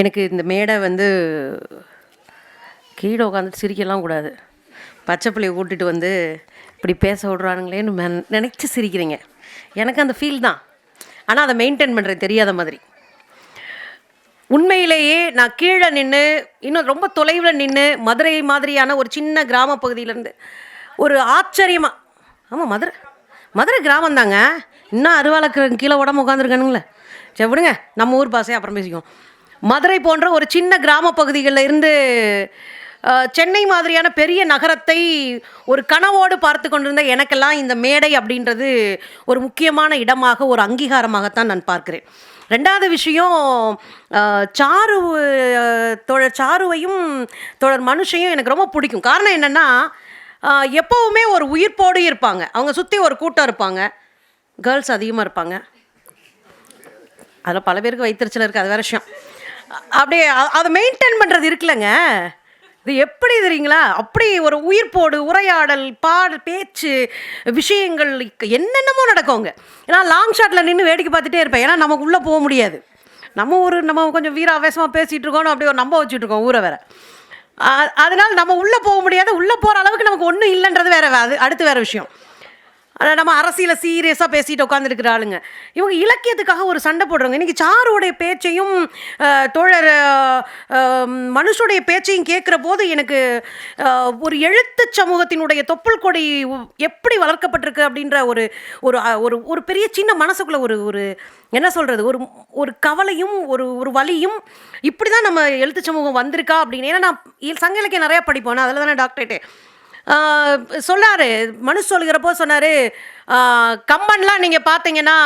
எனக்கு இந்த மேடை வந்து கீழே உட்காந்துட்டு சிரிக்கலாம் கூடாது. பச்சை பிள்ளைய கூட்டிகிட்டு வந்து இப்படி பேச விட்றானுங்களேன்னு மென் நினச்சி சிரிக்கிறீங்க. எனக்கு அந்த ஃபீல் தான். ஆனால் அதை மெயின்டைன் பண்ணுறது தெரியாத மாதிரி. உண்மையிலேயே நான் கீழே நின்று இன்னும் ரொம்ப தொலைவில் நின்று மதுரை மாதிரியான ஒரு சின்ன கிராம பகுதியிலேருந்து ஒரு ஆச்சரியமாக ஆமாம் மதுரை மதுரை கிராமம் தாங்க. இன்னும் அருவாளுக்கு கீழே உடம்பு உட்காந்துருக்கானுங்களே சரி விடுங்க. நம்ம ஊர் பாசையை அப்புறம் பேசிக்குவோம். மதுரை போன்ற ஒரு சின்ன கிராம பகுதிகளில் இருந்து சென்னை மாதிரியான பெரிய நகரத்தை ஒரு கனவோடு பார்த்து கொண்டிருந்த எனக்கெல்லாம் இந்த மேடை அப்படின்றது ஒரு முக்கியமான இடமாக ஒரு அங்கீகாரமாகத்தான் நான் பார்க்குறேன். ரெண்டாவது விஷயம் சாரு தோழர் சாருவையும் தோழர் மனுஷையும் எனக்கு ரொம்ப பிடிக்கும். காரணம் என்னென்னா எப்போவுமே ஒரு உயிர்ப்போடு இருப்பாங்க. அவங்க சுற்றி ஒரு கூட்டம் இருப்பாங்க. கேர்ள்ஸ் அதிகமாக இருப்பாங்க. அதில் பல பேருக்கு வைத்திருச்சல் இருக்குது அது வேற விஷயம். அப்படியே அதை மெயின்டைன் பண்ணுறது இருக்குல்லங்க. இது எப்படி தெரியுங்களா? அப்படி ஒரு உயிர்ப்போடு உரையாடல் பாடல் பேச்சு விஷயங்கள் என்னென்னமோ நடக்குங்க. ஏன்னா லாங் ஷாட்டில் நின்று வேடிக்கை பார்த்துட்டே இருப்பேன். ஏன்னா நமக்கு உள்ளே போக முடியாது. நம்ம ஒரு நம்ம கொஞ்சம் வீராவேசமாக பேசிகிட்டு இருக்கோம் அப்படியே ஒரு நம்ப வச்சுட்டு இருக்கோம் ஊரை வேற. அதனால் நம்ம உள்ளே போக முடியாது. உள்ளே போகிற அளவுக்கு நமக்கு ஒன்றும் இல்லைன்றது வேற அது அடுத்து வேற விஷயம். நம்ம அரசியலை சீரியஸாக பேசிட்டு உட்காந்துருக்கிற ஆளுங்க. இவங்க இலக்கியத்துக்காக ஒரு சண்டை போடுறவங்க இன்றைக்கி சாருடைய பேச்சையும் தோழர் மனுஷுடைய பேச்சையும் கேட்குற போது எனக்கு ஒரு எழுத்து சமூகத்தினுடைய தொப்புள் கொடி எப்படி வளர்க்கப்பட்டிருக்கு அப்படின்ற ஒரு ஒரு ஒரு ஒரு பெரிய சின்ன மனசுக்குள்ளே ஒரு ஒரு என்ன சொல்கிறது ஒரு ஒரு கவலையும் ஒரு ஒரு வலியும் இப்படி தான் நம்ம எழுத்து சமூகம் வந்திருக்கா அப்படின்னு. ஏன்னா நான் சங்க இலக்கியம் நிறையா படிப்போம் நான் அதில் தானே டாக்டரேட்டே சொன்னார் மனு சொல்கிறப்போ சொன்னார் கம்பன்லாம் நீங்கள் பார்த்தீங்கன்னா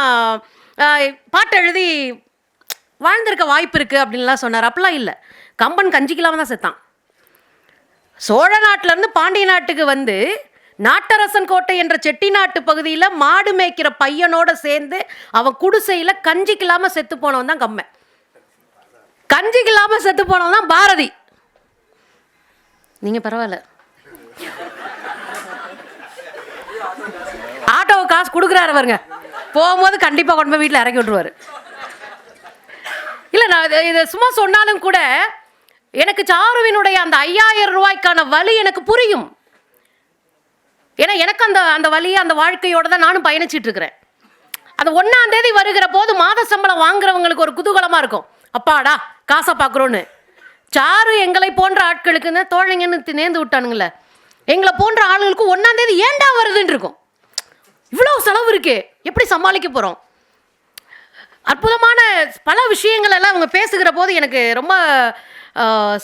பாட்டு எழுதி வாழ்ந்திருக்க வாய்ப்பு இருக்குது அப்படின்லாம் சொன்னார். அப்படிலாம் இல்லை. கம்பன் கஞ்சிக்கலாம தான் செத்தான். சோழ நாட்டிலேருந்து பாண்டிய நாட்டுக்கு வந்து நாட்டரசன் கோட்டை என்ற செட்டிநாட்டு பகுதியில் மாடு மேய்க்கிற பையனோட சேர்ந்து அவன் குடிசையில் கஞ்சிக்கில்லாமல் செத்து போனவன் தான் கம்பன். கஞ்சிக்கில்லாமல் செத்து போனவன் தான் பாரதி. நீங்கள் பரவாயில்ல. ஆட்டோவை காசு கொடுக்குறாரு பாருங்க. போகும்போது கண்டிப்பாக கொண்டு போய் வீட்டில் இறக்கி விட்ருவார் இல்லை நான் இது- இது சும்மா சொன்னாலும் கூட எனக்கு சாருவினுடைய அந்த ஐயாயிரம் ரூபாய்க்கான வலி எனக்கு புரியும். ஏன்னா எனக்கு அந்த அந்த வழியை அந்த வாழ்க்கையோட தான் நானும் பயணிச்சிட்டு இருக்கிறேன். அந்த ஒன்றாம் தேதி வருகிற போது மாத சம்பளம் வாங்குறவங்களுக்கு ஒரு குதூகலமாக இருக்கும். அப்பாடா காசை பார்க்குறோன்னு. சாரு எங்களை போன்ற ஆட்களுக்கு தோழிங்கன்னு நேர்ந்து விட்டானுங்களே எங்களை போன்ற ஆளுங்களுக்கு ஒன்றாம் தேதி ஏன்டா வருதுன்னு இருக்கும் இவ்வளோ செலவு இருக்கே எப்படி சமாளிக்க போகிறோம் அற்புதமான பல விஷயங்கள் எல்லாம் அவங்க பேசுகிற போது எனக்கு ரொம்ப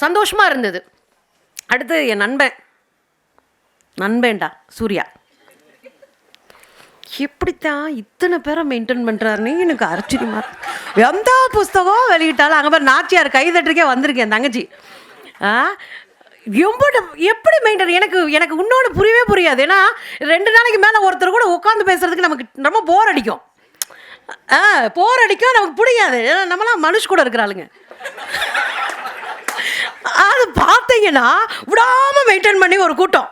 சந்தோஷமாக இருந்தது. அடுத்து என் நண்பன். நண்பேண்டா சூர்யா. எப்படித்தான் இத்தனை பேரை மெயின்டைன் பண்ணுறாருன்னு எனக்கு ஆச்சரியமா எந்த புஸ்தகம் வெளியிட்டாலும் அங்கே பேர் நாச்சியார் கைதட்டுக்கே வந்திருக்கேன் தங்கச்சி. ஆ எப்படி மெயின்டைன் எனக்கு எனக்கு இன்னொன்று புரியவே புரியாது. ஏன்னா ரெண்டு நாளைக்கு மேலே ஒருத்தர் கூட உட்காந்து பேசுறதுக்கு நமக்கு ரொம்ப போர் அடிக்கும். ஆ போர் அடிக்கும் நமக்கு பிடிக்காது. ஏன்னா நம்மளாம் மனுஷ் கூட இருக்கிறாளுங்க. அது பார்த்தீங்கன்னா விடாம மெயின்டைன் பண்ணி ஒரு கூட்டம்.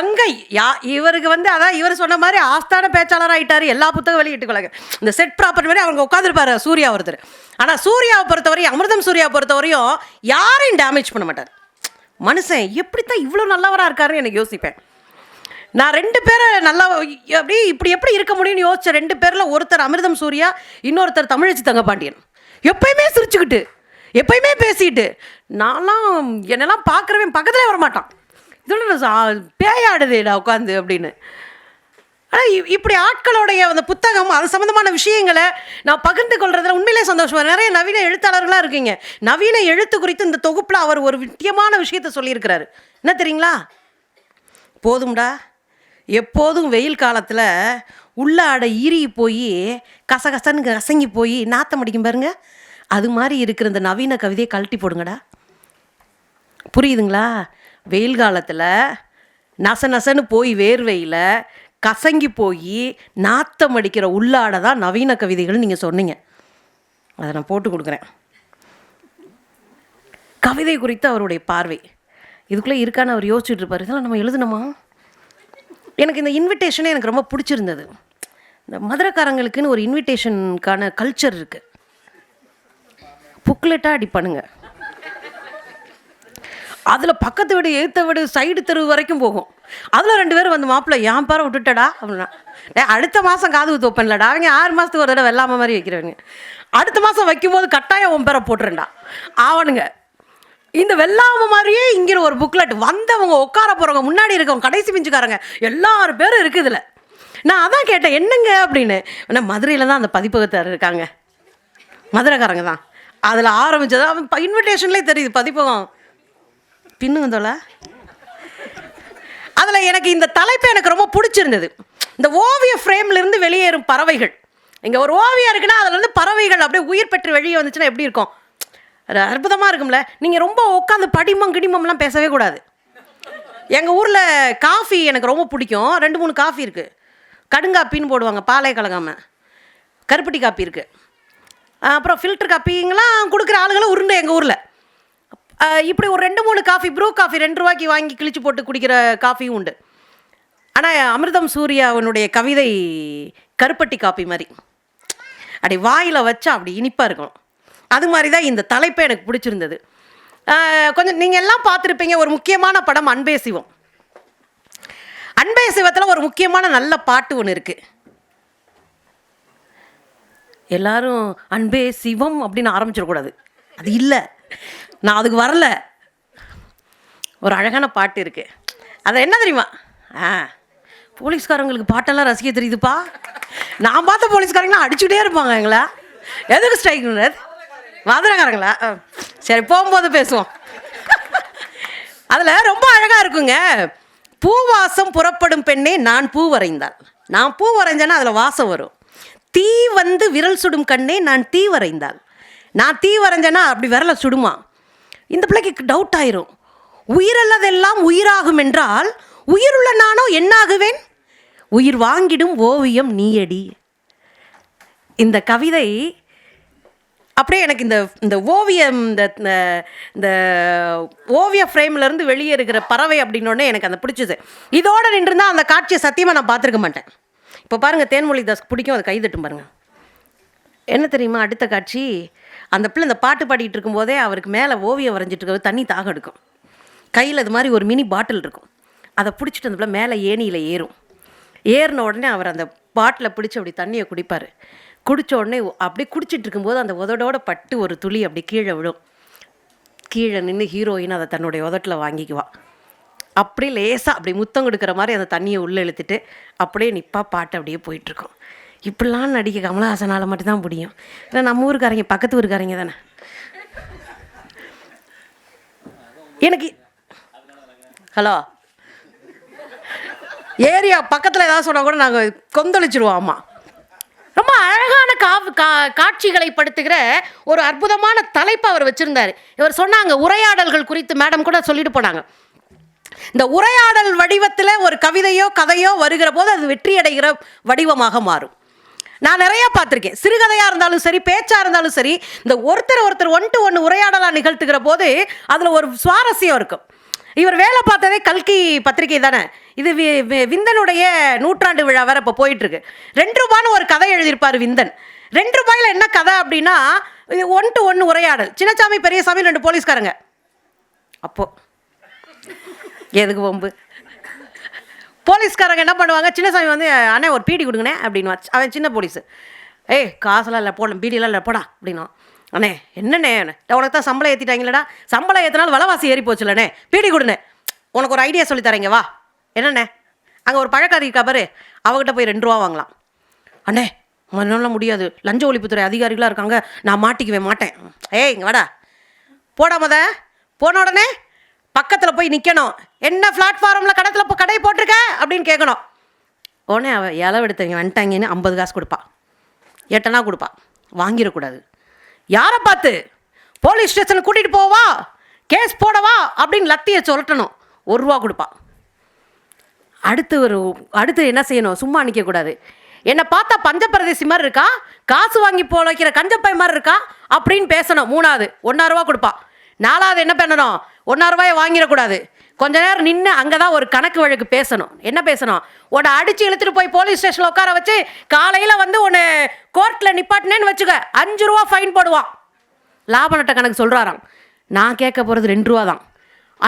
எங்கே யா இவருக்கு வந்து அதான் இவர் சொன்ன மாதிரி ஆஸ்தான பேச்சாளர் ஆகிட்டார் எல்லா புத்தகம் வெளியிட்டுக்கொள்ளாங்க இந்த செட் ப்ராப்பர் மாதிரி அவங்க உட்காந்துருப்பாரு சூர்யா ஒருத்தர். ஆனால் சூர்யாவை பொறுத்தவரையும் அமிர்தம் சூர்யா பொறுத்தவரையும் யாரையும் டேமேஜ் பண்ண மாட்டார். மனுஷன் எப்படித்தான் இவ்வளோ நல்லவராக இருக்காருன்னு எனக்கு யோசிப்பேன். நான் ரெண்டு பேரை நல்லா அப்படி இப்படி எப்படி இருக்க முடியும்னு யோசிச்ச ரெண்டு பேரில் ஒருத்தர் அமிர்தம் சூர்யா இன்னொருத்தர் தமிழச்சி தங்கப்பாண்டியன் எப்பயுமே சிரிச்சுக்கிட்டு எப்பயுமே பேசிக்கிட்டு நான்லாம் என்னெல்லாம் பார்க்குறவன் பக்கத்துலேயே வரமாட்டான். இதோட பேயாடுதேடா உட்காந்து அப்படின்னு. ஆனால் இப்படி ஆட்களுடைய அந்த புத்தகம் அது சம்மந்தமான விஷயங்களை நான் பகிர்ந்து கொள்றதுல உண்மையிலே சந்தோஷமா நிறைய நவீன எழுத்தாளர்களாக இருக்கீங்க. நவீன எழுத்து குறித்து இந்த தொகுப்பில் அவர் ஒரு முக்கியமான விஷயத்தை சொல்லியிருக்கிறாரு. என்ன தெரியுங்களா? போதும்டா. எப்போதும் வெயில் காலத்தில் உள்ள ஆடை ஈறி போய் கசகசன்னு கசங்கி போய் நாத்தம் அடிக்கும் பாருங்க. அது மாதிரி இருக்கிற இந்த நவீன கவிதையை கழட்டி போடுங்கடா. புரியுதுங்களா? வெயில் காலத்தில் நச நசன்னு போய் வேர்வையில் கசங்கி போய் நாத்தம் அடிக்கிற உள்ளாட தான் நவீன கவிதைகள்னு நீங்கள் சொன்னீங்க. அதை நான் போட்டு கொடுக்குறேன். கவிதை குறித்து அவருடைய பார்வை. இதுக்குள்ளே இருக்கான்னு அவர் யோசிச்சுட்டு இருப்பார். இதெல்லாம் நம்ம எழுதணுமா? எனக்கு இந்த இன்விடேஷனே எனக்கு ரொம்ப பிடிச்சிருந்தது. இந்த மதுரக்காரங்களுக்குன்னு ஒரு இன்விடேஷனுக்கான கல்ச்சர் இருக்குது புக்லெட்டாக அடிப்பானுங்க. அதில் பக்கத்து வீடு எழுத்த வீடு சைடு தெரு வரைக்கும் போகும். அதில் ரெண்டு பேரும் வந்து மாப்பிள்ளை என் பேரை விட்டுட்டடா? அப்படின்னா டேய் அடுத்த மாதம் காது குத்து வைப்பேன்லடா அவங்க ஆறு மாதத்துக்கு ஒரு தடவை வெள்ளாம மாதிரி வைக்கிறவங்க. அடுத்த மாதம் வைக்கும்போது கட்டாயம் உன் பேரை போட்டுருண்டா ஆவணுங்க. இந்த வெள்ளாம மாதிரியே இங்கிற ஒரு புக்லெட் வந்தவங்க உட்கார போகிறவங்க முன்னாடி இருக்கவங்க கடைசி பிஞ்சுக்காரங்க எல்லாரு பேரும் இருக்குது இதில். நான் அதான் கேட்டேன் என்னங்க? அப்படின்னு. ஆனால் மதுரையில் தான் அந்த பதிப்பகத்தார் இருக்காங்க. மதுரைக்காரங்க தான். அதில் ஆரம்பித்தது அவன் இன்விடேஷன்லேயே தெரியுது பதிப்பகம். பின்னுங்க தோலா அதில் எனக்கு இந்த தலைப்பு எனக்கு ரொம்ப பிடிச்சிருந்தது. இந்த ஓவிய ஃப்ரேம்லேருந்து வெளியேறும் பறவைகள். இங்கே ஒரு ஓவியம் இருக்குன்னா அதுலேருந்து பறவைகள் அப்படியே உயிர் பெற்று வெளியே வந்துச்சுன்னா எப்படி இருக்கும்? அது அற்புதமாக இருக்கும்ல. நீங்கள் ரொம்ப உட்காந்து படிமம் கிடிமம்லாம் பேசவே கூடாது. எங்கள் ஊரில் காஃபி எனக்கு ரொம்ப பிடிக்கும். ரெண்டு மூணு காஃபி இருக்குது கடுங்காப்பின்னு போடுவாங்க பாலை கலங்காமல் கருப்பட்டி காப்பி இருக்குது அப்புறம் ஃபில்டர் காப்பிங்கெல்லாம் கொடுக்குற ஆளுகளும் உருண்டு எங்கள் ஊரில். இப்படி ஒரு ரெண்டு மூணு காஃபி ப்ரூ காஃபி ரெண்டு ரூபாய்க்கு வாங்கி கிழிச்சு போட்டு குடிக்கிற காஃபியும் உண்டு. ஆனால் அமிர்தம் சூர்யாவனுடைய கவிதை கருப்பட்டி காப்பி மாதிரி. அப்படி வாயில் வச்சா அப்படி இனிப்பாக இருக்கும். அது மாதிரி தான் இந்த தலைப்பே எனக்கு பிடிச்சிருந்தது. கொஞ்சம் நீங்கள் எல்லாம் பார்த்துருப்பீங்க ஒரு முக்கியமான படம் அன்பே சிவம். அன்பே சிவத்தில் ஒரு முக்கியமான நல்ல பாட்டு ஒன்று இருக்குது எல்லாரும் அன்பே சிவம் அப்படின்னு ஆரம்பிச்சிடக்கூடாது. அது இல்லை. நான் அதுக்கு வரல. ஒரு அழகான பாட்டு இருக்கு. அது என்ன தெரியுமா? ஆ போலீஸ்காரங்களுக்கு பாட்டெல்லாம் ரசிக்க தெரியுதுப்பா. நான் பார்த்த போலீஸ்காரங்களாம் அடிச்சுட்டே இருப்பாங்க எங்களை. எதுக்கு ஸ்ட்ரைக் மதுரைக்காரங்களா ஆ, சரி போகும்போது பேசுவோம். அதில் ரொம்ப அழகாக இருக்குங்க. பூவாசம் புறப்படும் பெண்ணே நான் பூ வரைந்தாள். நான் பூ வரைஞ்சேன்னா அதில் வாசம் வரும். தீ வந்து விரல் சுடும் கண்ணே நான் தீ வரைந்தாள். நான் தீ வரைஞ்சேன்னா அப்படி விரல சுடுமா? இந்த பிள்ளைக்கு டவுட் ஆயிரும். உயிரல்லதெல்லாம் உயிராகும் என்றால் உயிருள்ள நானோ என்னாகுவேன்? உயிர் வாங்கிடும் ஓவியம் நீயடி. இந்த கவிதை அப்படியே எனக்கு இந்த இந்த ஓவியம் இந்த இந்த- ஓவிய ஃப்ரேம்லேருந்து வெளியே இருக்கிற பறவை அப்படின்னோடனே எனக்கு அந்த பிடிச்சது. இதோடு நின்றுருந்தா அந்த காட்சியை சத்தியமாக நான் பார்த்துருக்க மாட்டேன். இப்போ பாருங்கள் தேன்மொழி தாஸ் பிடிக்கும் அதை கைதட்டும் பாருங்கள் என்ன தெரியுமா அடுத்த காட்சி? அந்த பிள்ளை இந்த பாட்டு பாடிட்டு இருக்கும்போதே அவருக்கு மேலே ஓவியம் வரைஞ்சிட்டு இருக்க தண்ணி தாகம் எடுக்கும். கையில் இது மாதிரி ஒரு மினி பாட்டில் இருக்கும். அதை பிடிச்சிட்டு அந்த பிள்ளை மேலே ஏணியில் ஏறும். ஏறின உடனே அவர் அந்த பாட்டில் பிடிச்சி அப்படி தண்ணியை குடிப்பார். குடித்த உடனே அப்படியே குடிச்சிட்டு இருக்கும்போது அந்த உதடோட பட்டு ஒரு துளி அப்படி கீழே விழும். கீழே நின்று ஹீரோயின் அதை தன்னுடைய உதட்டில் வாங்கிக்குவா. அப்படியே லேசாக அப்படி முத்தம் கொடுக்குற மாதிரி அந்த தண்ணியை உள்ளே இழுத்துட்டு அப்படியே நிப்பா பாட்டு அப்படியே போயிட்டுருக்கும் இப்படிலாம் நடிக்க கமலஹாசனால் மட்டும்தான் முடியும். ஏன்னா நம்ம ஊருக்காரங்க பக்கத்து ஊருக்காரங்க தானே. எனக்கு ஹலோ. ஏரியா பக்கத்தில் ஏதாவது சொன்னால் கூட நாங்கள் கொந்தளிச்சிருவோம். ஆமாம் ரொம்ப அழகான காவு கா காட்சிகளை படுத்துகிற ஒரு அற்புதமான தலைப்பு அவர் வச்சுருந்தார். இவர் சொன்னாங்க உரையாடல்கள் குறித்து மேடம் கூட சொல்லிட்டு போனாங்க. இந்த உரையாடல் வடிவத்தில் ஒரு கவிதையோ கதையோ வருகிற போது அது வெற்றியடைகிற வடிவமாக மாறும். நான் நிறைய பார்த்துருக்கேன். சிறுகதையாக இருந்தாலும் சரி பேச்சாக இருந்தாலும் சரி இந்த ஒருத்தர் ஒருத்தர் ஒன் டு ஒன்று உரையாடலாக நிகழ்த்துகிற போது அதில் ஒரு சுவாரஸ்யம் இருக்கும். இவர் வேலை பார்த்ததே கல்கி பத்திரிகை தானே? இது வி- வி- விந்தனுடைய நூற்றாண்டு விழா வேற இப்போ போயிட்டுருக்கு. ரெண்டு ரூபான்னு ஒரு கதை எழுதியிருப்பார் விந்தன். ரெண்டு ரூபாயில் என்ன கதை அப்படின்னா இது ஒன் டு ஒன்று உரையாடல். சின்னசாமி பெரியசாமி ரெண்டு போலீஸ்காரங்க. அப்போது எதுக்கு வம்பு? போலீஸ்காரங்க என்ன பண்ணுவாங்க? சின்னசாமி வந்து அண்ணே ஒரு பீடி கொடுங்கண்ணே அப்படின்னு அவன் சின்ன போலீஸ். ஏய் காசெல்லாம் இல்லை போடலாம். பீடியெல்லாம் இல்லை போடா அப்படின்னா அண்ணே என்னண்ணே? உனக்கு தான் சம்பளம் ஏற்றிட்டாங்களடா சம்பளம் ஏற்றினாலும் விலவாசி ஏறி போச்சுல்லண்ணே. பீடி கொடுண்ணே. உனக்கு ஒரு ஐடியா சொல்லி தரேங்க வா. என்னண்ணே? அங்கே ஒரு பழக்காரி இருக்கா பாரு. அவகிட்ட போய் ரெண்டு ரூபா வாங்கலாம். அண்ணே மண்ணெல்லாம் முடியாது. லஞ்ச ஒழிப்புத்துறை அதிகாரிகளாக இருக்காங்க. நான் மாட்டிக்கவே மாட்டேன். ஏய் இங்கே வாடா. போடாமத போன உடனே பக்கத்தில் போய் நிற்கணும் என்ன பிளாட்ஃபார்மில் கடத்தில் இப்போ கடை போட்டிருக்க? அப்படின்னு கேட்கணும் உடனே அவள் இளவு எடுத்தவங்க வந்துட்டாங்கன்னு ஐம்பது காசு கொடுப்பா. எட்டனா கொடுப்பா. வாங்கிடக்கூடாது. யாரை பார்த்து? போலீஸ் ஸ்டேஷனுக்கு கூட்டிகிட்டு போவா? கேஸ் போடவா? அப்படின்னு லத்தியை சொல்லட்டணும். ஒரு ரூபா கொடுப்பா. அடுத்து ஒரு அடுத்து என்ன செய்யணும்? சும்மா நிற்கக்கூடாது என்னை பார்த்தா பஞ்சப்பிரதேசி மாதிரி இருக்கா? காசு வாங்கி போலைக்கிற கஞ்சப்பை மாதிரி இருக்கா? அப்படின்னு பேசணும். மூணாவது ஒன்றாயிரரூவா கொடுப்பா. நாலாவது என்ன பண்ணணும்? ஒன்றாயிரரூவாயை வாங்கிடக்கூடாது. கொஞ்ச நேரம் நின்று அங்கே தான் ஒரு கணக்கு வழக்கு பேசணும். என்ன பேசணும்? உன்னை அடித்து இழுத்துட்டு போய் போலீஸ் ஸ்டேஷனில் உட்கார வச்சு காலையில் வந்து உன்னை கோர்ட்டில் நிப்பாட்டினேன்னு வச்சுக்க அஞ்சு ரூபா ஃபைன் போடுவான். லாப நட்ட கணக்கு சொல்கிறாராம் நான் கேட்க போகிறது ரெண்டு ரூபா தான்.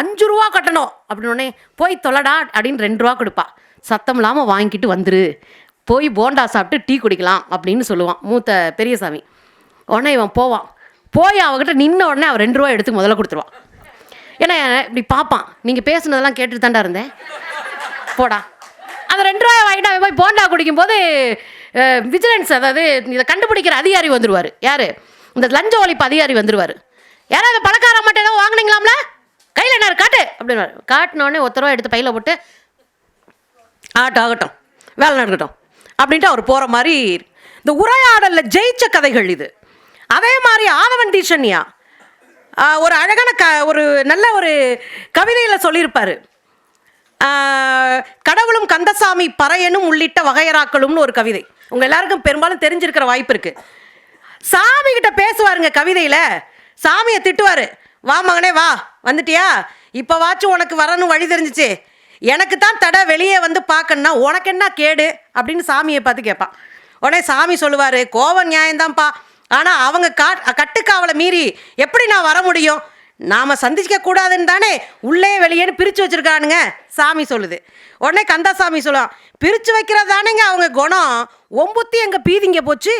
அஞ்சு ரூபா கட்டணும். அப்படின்னே போய் தொலைடா அப்படின்னு ரெண்டு ரூபா கொடுப்பா. சத்தம் இல்லாமல் வாங்கிட்டு வந்துரு. போய் போண்டா சாப்பிட்டு டீ குடிக்கலாம் அப்படின்னு சொல்லுவான் மூத்த பெரியசாமி. உடனே இவன் போவான். போய் அவகிட்ட நின்ன உடனே அவன் ரெண்டு ரூபா எடுத்து முதல்ல கொடுத்துருவான். ஏன்னா இப்படி பார்ப்பான். நீங்கள் பேசுனதெல்லாம் கேட்டுட்டு தாண்டா இருந்தேன். போடா. அந்த ரெண்டு ரூபாய் வாங்கிட்டு அவன் போய் போண்டா குடிக்கும்போது விஜிலன்ஸ் அதாவது இதை கண்டுபிடிக்கிற அதிகாரி வந்துடுவார் யார்? இந்த லஞ்ச ஒழிப்பு அதிகாரி வந்துடுவார் யாராவது பணக்கார மட்டும் ஏதோ வாங்கினீங்களாம்ல? கையில் என்ன காட்டு. அப்படின்னு காட்டினோடனே ஒருத்தர் ரூபா எடுத்து பையில் போட்டு ஆகட்டும் ஆகட்டும். வேலை நடக்கட்டும். அப்படின்ட்டு அவர் போகிற மாதிரி இந்த உரையாடலில் ஜெயிச்ச கதைகள் இது. அதே மாதிரி ஆதவன் தீஷன்யா ஒரு அழகான க ஒரு நல்ல ஒரு கவிதையில் சொல்லியிருப்பார். கடவுளும் கந்தசாமி பறையனும் உள்ளிட்ட வகையராக்களும்னு ஒரு கவிதை. உங்கள் எல்லாருக்கும் பெரும்பாலும் தெரிஞ்சிருக்கிற வாய்ப்பு இருக்குது சாமி கிட்ட பேசுவாருங்க கவிதையில். சாமியை திட்டுவார். வா மகனே வா. வந்துட்டியா? இப்போவாச்சும் உனக்கு வரணும் வழி தெரிஞ்சிச்சு. எனக்கு தான் தடை வெளியே வந்து பார்க்கணுன்னா உனக்கு என்ன கேடு? அப்படின்னு சாமியை பார்த்து கேட்பான். உடனே சாமி சொல்லுவார் கோவம் நியாயம்தான்ப்பா. ஆனால் அவங்க கா கட்டுக்காவலை மீறி எப்படி நான் வர முடியும்? நாம் சந்திக்க கூடாதுன்னு தானே உள்ளே வெளியேன்னு பிரித்து வச்சுருக்கானுங்க சாமி சொல்லுது. உடனே கந்தசாமி சொல்லுவான் பிரித்து வைக்கிறது தானேங்க அவங்க குணம். ஒம்புத்தி எங்கள் பீதிங்க போச்சு?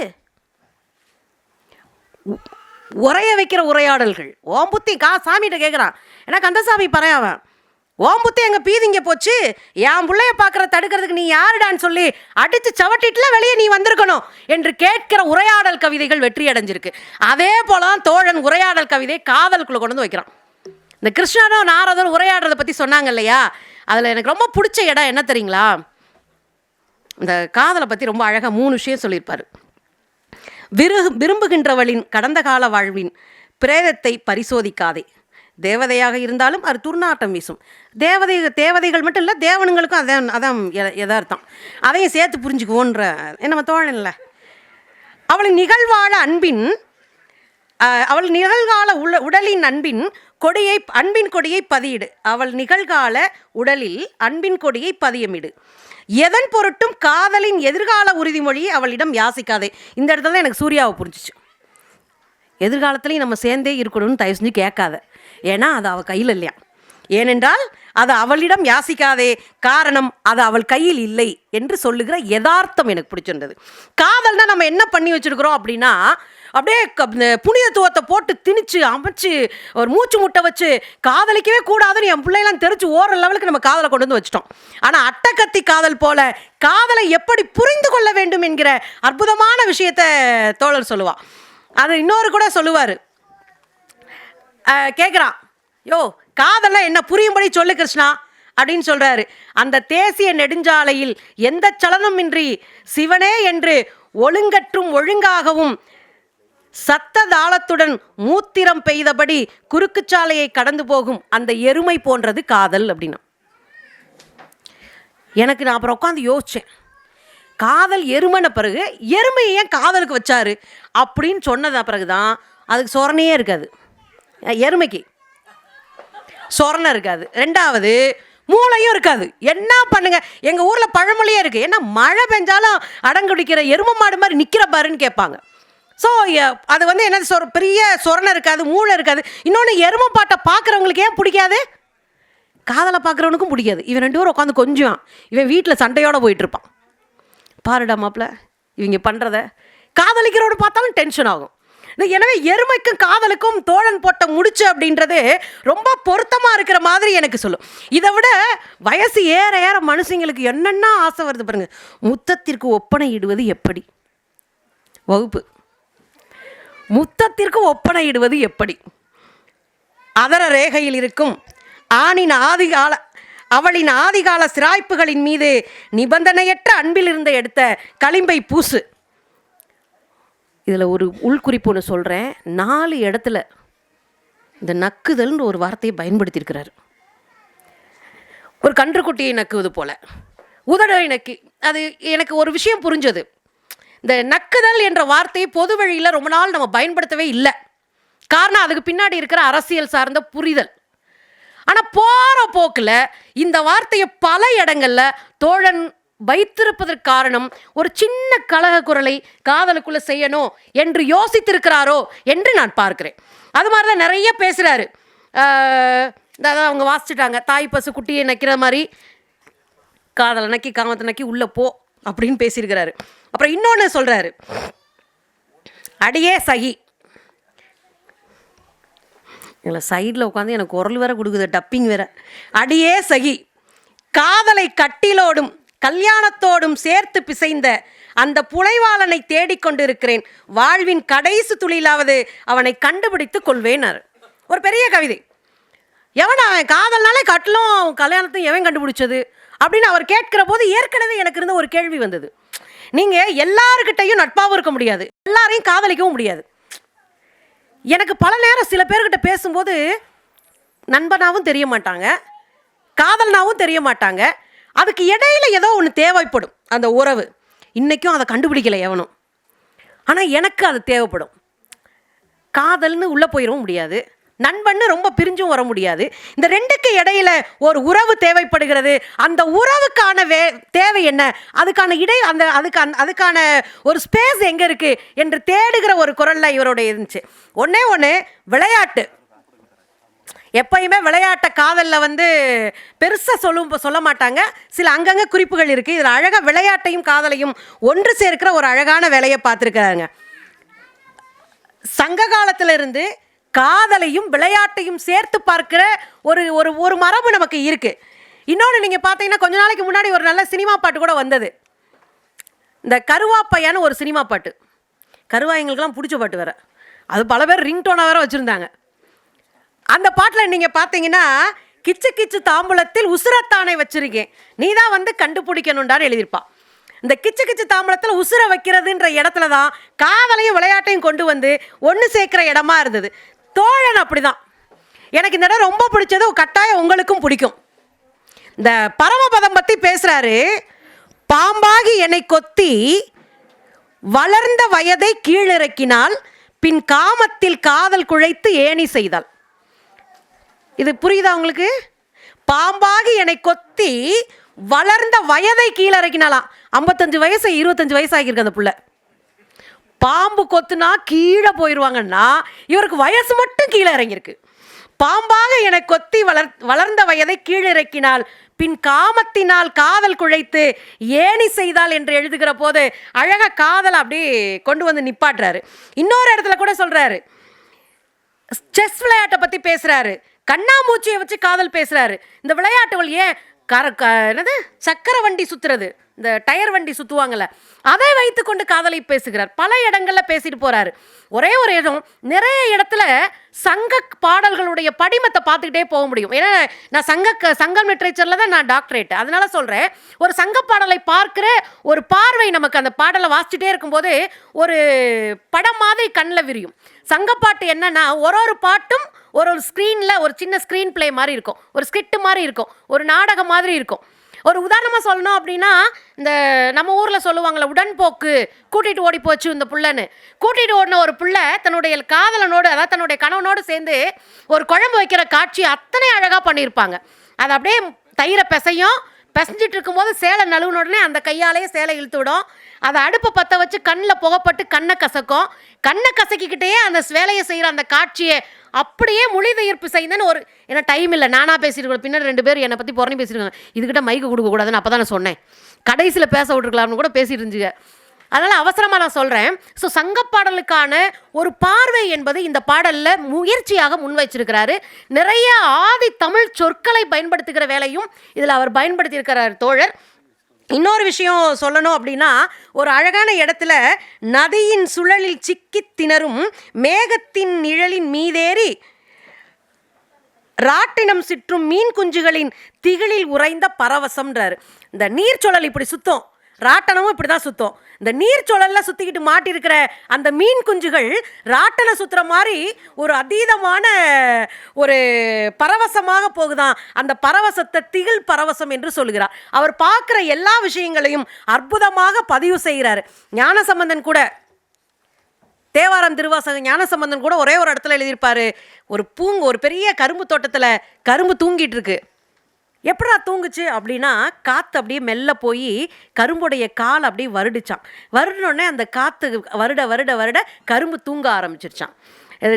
உரைய வைக்கிற உரையாடல்கள். ஓம்புத்தி கா சாமிகிட்ட கேட்குறான் ஏன்னா கந்தசாமி பறையாவன் ஓம்புத்து எங்கள் பீதிங்க போச்சு? என் பிள்ளைய பார்க்குற தடுக்கிறதுக்கு நீ யாருடான்னு சொல்லி அடித்து சவட்டிட்டுல வெளியே நீ வந்திருக்கணும் என்று கேட்கிற உரையாடல் கவிதைகள் வெற்றி அடைஞ்சிருக்கு. அதே போல தான் தோழன் உரையாடல் கவிதை காதலுக்குள்ளே கொண்டு வந்து வைக்கிறான். இந்த கிருஷ்ணனும் நாரதரும் உரையாடுறதை பற்றி சொன்னாங்க இல்லையா? அதில் எனக்கு ரொம்ப பிடிச்ச இடம் என்ன தெரியுங்களா? இந்த காதலை பற்றி ரொம்ப அழகாக மூணு விஷயம் சொல்லியிருப்பார். விரு விரும்புகின்றவளின் கடந்த கால வாழ்வின் பிரேதத்தை பரிசோதிக்காதே. தேவதையாக இருந்தாலும் அது துர்நாட்டம் வீசும். தேவதை தேவதைகள் மட்டும் இல்லை தேவனுங்களுக்கும் அதான் அதான் எதார்த்தம் அதையும் சேர்த்து புரிஞ்சுக்குவோன்ற நம்ம தோழன் இல்லை. அவளின் நிகழ்வாழ அன்பின் அவள் நிகழ்கால உள்ள உடலின் அன்பின் கொடியை அன்பின் கொடியை பதியிடு. அவள் நிகழ்கால உடலில் அன்பின் கொடியை பதியமிடு. எதன் பொருட்டும் காதலின் எதிர்கால உறுதிமொழியை அவளிடம் யாசிக்காதே. இந்த இடத்துல தான் எனக்கு சூர்யாவை புரிஞ்சிச்சு. எதிர்காலத்துலேயும் நம்ம சேர்ந்தே இருக்கணும்னு தயவு செஞ்சு கேட்காத. ஏன்னா அது அவள் கையில் இல்லையா? ஏனென்றால் அது அவளிடம் யாசிக்காதே காரணம் அது அவள் கையில் இல்லை என்று சொல்லுகிற யதார்த்தம் எனக்கு பிடிச்சிருந்தது. காதல்னா நம்ம என்ன பண்ணி வச்சிருக்கிறோம் அப்படின்னா அப்படியே க- இந்த புனிதத்துவத்தை போட்டு திணிச்சு அமைச்சு ஒரு மூச்சு முட்டை வச்சு காதலிக்கவே கூடாதுன்னு என் பிள்ளைலாம் தெரிச்சு ஓர லெவலுக்கு நம்ம காதலை கொண்டு வந்து வச்சிட்டோம். ஆனால் அட்டக்கத்தி காதல் போல காதலை எப்படி புரிந்து கொள்ள வேண்டும் என்கிற அற்புதமான விஷயத்தை தோழர் சொல்லுவாள் அது இன்னொரு கூட சொல்லுவார். கேட்குறான் யோ காதெல்லாம் என்ன புரியும்படி சொல்லு கிருஷ்ணா அப்படின்னு சொல்றாரு. அந்த தேசிய நெடுஞ்சாலையில் எந்த சலனமின்றி சிவனே என்று ஒழுங்கற்றும் ஒழுங்காகவும் சத்த தாளத்துடன் மூத்திரம் பெய்தபடி குறுக்கு சாலையை கடந்து போகும் அந்த எருமை போன்றது காதல் அப்படின்னா. எனக்கு நான் அப்புறம் உட்காந்து யோசித்தேன் காதல் எருமைன பிறகு எருமையை ஏன் காதலுக்கு வச்சாரு? அப்படின்னு சொன்னது பிறகு தான் அதுக்கு சொரணையே இருக்காது. எருமைக்கு. சொரணம் இருக்காது. ரெண்டாவது மூளையும் இருக்காது. என்ன பண்ணுங்க? எங்கள் ஊரில் பழமொழியே இருக்குது ஏன்னா மழை பெஞ்சாலும் அடங்குடிக்கிற எரும மாடு மாதிரி நிற்கிற பாருன்னு கேட்பாங்க. ஸோ அது வந்து என்னது? சொர பெரிய சொரணம் இருக்காது மூளை இருக்காது. இன்னொன்று எரும பாட்டை பார்க்குறவங்களுக்கு ஏன் பிடிக்காது? காதலை பார்க்குறவனுக்கும் பிடிக்காது. இவன் ரெண்டு பேரும் உட்காந்து கொஞ்சம் இவன் வீட்டில் சண்டையோடு போயிட்டுருப்பான் பாருடா மாப்பிள்ள இவங்க பண்ணுறத காதலிக்கிறோடு பார்த்தாலும் டென்ஷன் ஆகும். எனவே எருமைக்கும் காதலுக்கும் தோழன் போட்ட முடிச்சு அப்படின்றது ரொம்ப பொருத்தமாக இருக்கிற மாதிரி எனக்கு சொல்லும் இதை விட வயசு ஏற ஏற மனுஷங்களுக்கு என்னென்ன ஆசை வருது பாருங்க. முத்தத்திற்கு ஒப்பனை இடுவது எப்படி? வகுப்பு. முத்தத்திற்கு ஒப்பனை இடுவது எப்படி? அதர ரேகையில் இருக்கும் ஆணின் ஆதிகால அவளின் ஆதிகால சிராய்ப்புகளின் மீது நிபந்தனையற்ற அன்பில் இருந்த எடுத்த களிம்பை பூசு. இதில் ஒரு உள்குறிப்பு ஒன்று சொல்கிறேன் நாலு இடத்துல இந்த நக்குதல்னு ஒரு வார்த்தையை பயன்படுத்தியிருக்கிறார். ஒரு கன்றுக்குட்டியை நக்குவது போல். உதடை நக்கி அது எனக்கு ஒரு விஷயம் புரிஞ்சது. இந்த நக்குதல் என்ற வார்த்தையை பொது வழியில் ரொம்ப நாள் நம்ம பயன்படுத்தவே இல்லை. காரணம் அதுக்கு பின்னாடி இருக்கிற அரசியல் சார்ந்த புரிதல். ஆனால் போகிற போக்கில் இந்த வார்த்தையை பல இடங்களில் தோழன் வைத்திருப்பதற்கு காரணம் ஒரு சின்ன கலக குரலை காதலுக்குள்ளே செய்யணும் என்று யோசித்திருக்கிறாரோ என்று நான் பார்க்கிறேன். அது மாதிரி தான் நிறைய பேசுகிறாரு இந்த அவங்க வாசிச்சிட்டாங்க. தாய் பசு குட்டியை நக்கிற மாதிரி காதலை நக்கி காமத்தை நக்கி உள்ளே போ அப்படின்னு பேசியிருக்கிறாரு. அப்புறம் இன்னொன்று சொல்கிறாரு அடியே சகி. எங்களை சைடில் உட்காந்து எனக்கு குரல் வேற கொடுக்குது டப்பிங் வேற. அடியே சகி. காதலை கட்டிலோடும் கல்யாணத்தோடும் சேர்த்து பிசைந்த அந்த புலைவாளனை தேடிக்கொண்டிருக்கிறேன் வாழ்வின் கடைசி துளியிலாவது அவனை கண்டுபிடித்து கொள்வேனார். ஒரு பெரிய கவிதை. எவன் அவன் காதல்னாலே கட்டலும் கல்யாணத்தையும் எவன் கண்டுபிடிச்சது? அப்படின்னு அவர் கேட்கிற போது ஏற்கனவே எனக்கு இருந்த ஒரு கேள்வி வந்தது. நீங்கள் எல்லாருக்கிட்டையும் நட்பாகவும் இருக்க முடியாது. எல்லாரையும் காதலிக்கவும் முடியாது. எனக்கு பல நேரம் சில பேர்கிட்ட பேசும்போது நண்பனாகவும் தெரிய மாட்டாங்க காதல்னாவும் தெரிய மாட்டாங்க. அதுக்கு இடையில ஏதோ ஒன்று தேவைப்படும் அந்த உறவு. இன்றைக்கும் அதை கண்டுபிடிக்கல எவனும். ஆனால் எனக்கு அது தேவைப்படும். காதல்னு உள்ளே போயிடவும் முடியாது. நண்பன்னு ரொம்ப பிரிஞ்சும் வர முடியாது. இந்த ரெண்டுக்கு இடையில ஒரு உறவு தேவைப்படுகிறது. அந்த உறவுக்கான வே தேவை என்ன? அதுக்கான இடை அந்த அதுக்கு அந் அதுக்கான ஒரு ஸ்பேஸ் எங்கே இருக்குது என்று தேடுகிற ஒரு குரலில் இவரோட இருந்துச்சு. ஒன்றே ஒன்று விளையாட்டு. எப்பயுமே விளையாட்டை காதலில் வந்து பெருசாக சொல்லும் சொல்ல மாட்டாங்க. சில அங்கங்கே குறிப்புகள் இருக்குது இதில் அழகாக விளையாட்டையும் காதலையும் ஒன்று சேர்க்கிற ஒரு அழகான வேலையை பார்த்துருக்காங்க சங்க காலத்திலிருந்து காதலையும் விளையாட்டையும் சேர்த்து பார்க்கிற ஒரு ஒரு ஒரு மரபு நமக்கு இருக்குது இன்னொன்று நீங்கள் பார்த்தீங்கன்னா கொஞ்ச நாளைக்கு முன்னாடி ஒரு நல்ல சினிமா பாட்டு கூட வந்தது. இந்த கருவாப்பையான்னு ஒரு சினிமா பாட்டு. கருவாயங்களுக்கெல்லாம் பிடிச்ச பாட்டு வேறு. அது பல பேர் ரிங்டோனாக வேற வச்சுருந்தாங்க. அந்த பாட்டில் நீங்கள் பார்த்தீங்கன்னா கிச்சு கிச்சு தாம்பூலத்தில் உசுரத்தானை வச்சிருக்கேன். நீ தான் வந்து கண்டுபிடிக்கணுண்டான்னு எழுதியிருப்பா. இந்த கிச்சு கிச்சு தாம்பூலத்தில் உசுர வைக்கிறதுன்ற இடத்துல தான் காதலையும் விளையாட்டையும் கொண்டு வந்து ஒன்று சேர்க்குற இடமா இருந்தது. தோழன் அப்படிதான். எனக்கு இந்த இடம் ரொம்ப பிடிச்சது கட்டாயம் உங்களுக்கும் பிடிக்கும். இந்த பரமபதம் பற்றி பேசுகிறாரு பாம்பாகி என்னை கொத்தி வளர்ந்த வயதை கீழிறக்கினால் பின் காமத்தில் காதல் குழைத்து ஏணி செய்தாள். இது புரியுதா உங்களுக்கு? பாம்பாகி என்னை கொத்தி வளர்ந்த வயதை கீழே இறக்கினாலாம் ஐம்பத்தஞ்சு வயசு இருபத்தஞ்சு வயசு அந்த புள்ள. பாம்பு கொத்துனா கீழே போயிடுவாங்கன்னா இவருக்கு வயசு மட்டும் கீழே இறங்கியிருக்கு. பாம்பாக என்னை கொத்தி வளர் வளர்ந்த வயதை கீழிறக்கினால் பின் காமத்தினால் காதல் குழைத்து ஏணி செய்தால் என்று எழுதுகிற போது அழகாக காதல் அப்படி கொண்டு வந்து நிப்பாட்டுறாரு. இன்னொரு இடத்துல கூட சொல்றாரு. செஸ் விளையாட்டை பற்றி பேசுகிறாரு கண்ணாமூச்சியை வச்சு காதல் பேசுகிறாரு இந்த விளையாட்டுகள் ஏன் கர என்னது? சக்கர வண்டி சுற்றுறது இந்த டயர் வண்டி சுற்றுவாங்கள்ல அதை வைத்துக்கொண்டு காதலை பேசுகிறார். பல இடங்களில் பேசிட்டு போகிறாரு ஒரே ஒரு இடம் நிறைய இடத்துல சங்க பாடல்களுடைய படிமத்தை பார்த்துக்கிட்டே போக முடியும். ஏன்னா நான் சங்க சங்கம் லிட்ரேச்சரில் தான் நான் டாக்டரேட் அதனால சொல்கிறேன் ஒரு சங்க பாடலை பார்க்கிற ஒரு பார்வை நமக்கு அந்த பாடலை வாசிச்சுட்டே இருக்கும்போது ஒரு படம் மாதிரி கண்ணில் விரியும். சங்கப்பாட்டு என்னன்னா ஒரு ஒரு பாட்டும் ஒரு ஒரு ஸ்க்ரீனில் ஒரு சின்ன ஸ்க்ரீன் ப்ளே மாதிரி இருக்கும். ஒரு ஸ்கிரிப்ட் மாதிரி இருக்கும். ஒரு நாடகம் மாதிரி இருக்கும். ஒரு உதாரணமாக சொல்லணும் அப்படின்னா இந்த நம்ம ஊரில் சொல்லுவாங்களே உடன்போக்கு. கூட்டிகிட்டு ஓடி போச்சு இந்த புள்ளன்னு. கூட்டிகிட்டு ஓடின ஒரு பிள்ளை தன்னுடைய காதலனோடு அதாவது தன்னுடைய கணவனோடு சேர்ந்து ஒரு குழம்பு வைக்கிற காட்சி அத்தனை அழகாக பண்ணியிருப்பாங்க. அது அப்படியே தயிரை பிசையும் பிசைஞ்சிட்டு இருக்கும்போது சேலை நழுவுன உடனே அந்த கையாலேயே சேலை இழுத்து விடும் அதை அடுப்பை பற்ற வச்சு கண்ணில் புகப்பட்டு கண்ணை கசக்கும். கண்ணை கசக்கிக்கிட்டே அந்த வேலையை செய்கிற அந்த காட்சியை அப்படியே மொழி ஈர்ப்பு செய்தேன்னு ஒரு ஏன்னா டைம் இல்லை. நானாக பேசியிருக்கோம் பின்னாடி ரெண்டு பேர் என்னை பற்றி புறணி பேசியிருக்காங்க. இதுக்கிட்ட மைக்கு கொடுக்கக்கூடாதுன்னு அப்போ தான் நான் சொன்னேன். கடைசியில் பேச விட்டுருக்கலாம்னு கூட பேசிட்டு இருந்துச்சுங்க. அதனால் அவசரமாக நான் சொல்கிறேன் ஸோ சங்கப்பாடலுக்கான ஒரு பார்வை என்பது இந்த பாடலில் முயற்சியாக முன்வைச்சிருக்கிறாரு. நிறைய ஆதி தமிழ் சொற்களை பயன்படுத்துகிற வேலையும் இதில் அவர் பயன்படுத்தியிருக்கிறார் தோழர். இன்னொரு விஷயம் சொல்லணும் அப்படின்னா ஒரு அழகான இடத்துல நதியின் சுழலில் சிக்கி திணறும் மேகத்தின் நிழலின் மீதேறி ராட்டினம் சிற்றும் மீன் குஞ்சுகளின் திகிலில் உறைந்த பரவசம்ன்றாரு. இந்த நீர் சுழல் இப்படி சுத்தம். ராட்டனமும் இப்படி தான் சுற்றும் இந்த நீர்ச்சுழல்ல சுத்திக்கிட்டு மாட்டியிருக்கிற அந்த மீன் குஞ்சுகள் ராட்டனை சுத்துற மாதிரி ஒரு அதீதமான ஒரு பரவசமாக போகுதான். அந்த பரவசத்தை திகில் பரவசம் என்று சொல்கிறார். அவர் பார்க்குற எல்லா விஷயங்களையும் அற்புதமாக பதிவு செய்கிறார். ஞானசம்பந்தன் கூட தேவாரம் திருவாசகம் ஞானசம்பந்தன் கூட ஒரே ஒரு இடத்துல எழுதியிருப்பாரு. ஒரு பூங்கு ஒரு பெரிய கரும்பு தோட்டத்தில் கரும்பு தூங்கிட்டு இருக்கு. எப்படா தூங்குச்சு அப்படின்னா காற்று அப்படியே மெல்ல போய் கரும்புடைய கால் அப்படியே வருடிச்சான். வருடினோடனே அந்த காற்று வருட வருட வருட கரும்பு தூங்க ஆரம்பிச்சிருச்சான்.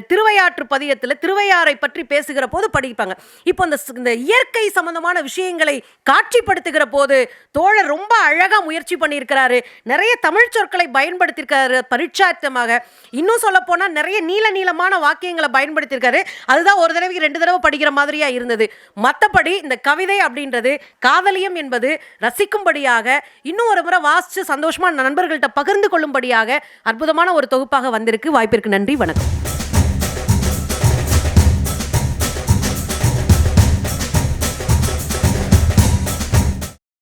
திருவையாற்று பதியத்தில் திருவையாறை பற்றி பேசுகிற போது படிப்பாங்க. இப்போ இந்த இந்த இயற்கை சம்பந்தமான விஷயங்களை காட்சிப்படுத்துகிற போது தோழர் ரொம்ப அழகாக முயற்சி பண்ணியிருக்கிறாரு. நிறைய தமிழ் சொற்களை பயன்படுத்தியிருக்காரு பரீட்சார்த்தமாக. இன்னும் சொல்ல போனால் நிறைய நீல நீளமான வாக்கியங்களை பயன்படுத்தியிருக்காரு. அதுதான் ஒரு தடவைக்கு ரெண்டு தடவை படிக்கிற மாதிரியாக இருந்தது. மற்றபடி இந்த கவிதை அப்படின்றது காதலியம் என்பது ரசிக்கும்படியாக இன்னும் ஒரு முறை வாசித்து சந்தோஷமாக நண்பர்கள்ட்ட பகிர்ந்து கொள்ளும்படியாக அற்புதமான ஒரு தொகுப்பாக வந்திருக்கு. வாய்ப்பிற்கு நன்றி. வணக்கம்.